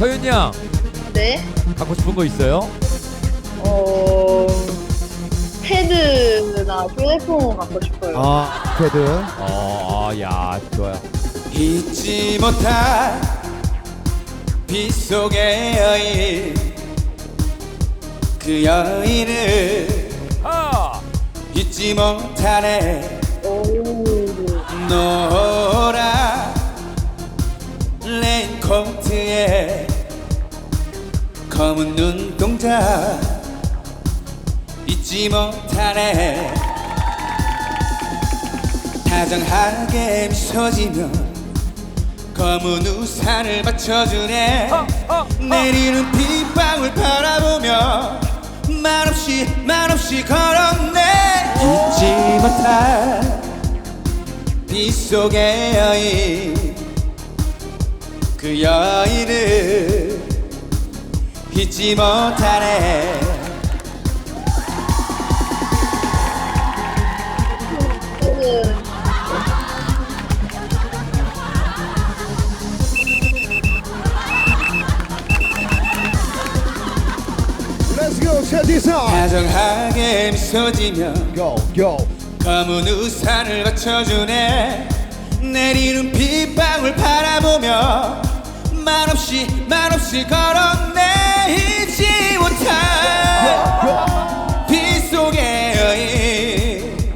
서윤 양 네. 갖고 싶은 거 있어요? 어 패드나 휴대폰 갖고 싶어요. 아 패드 어, 아, 야, 좋아요. 잊지 못할 빗속의 여인 그 여인을 아, 잊지 못하네 오. 노란 레인코트에 검은 눈동자 잊지 못하네. 다정하게 미소 지며 검은 우산을 받쳐주네. 내리는 빗방울 바라보며 말없이 말없이 걸었네. 잊지 못할 빗속의 여인 그 여인을 잊지 못하네. 패드 Let's go check this out 다정하게 미소 지며 Go go. 검은 우산을 받쳐주네. 내리는 빗방울 바라보며 말없이 말없이 걸었네 잊지 못할 빗속의 여인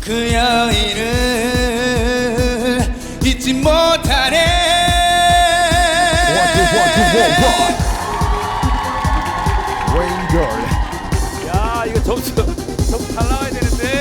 그 여인을 잊지 못하네. One two one two one one Rain girl. 야, 이거 점수 점수 잘 나와야 되는데.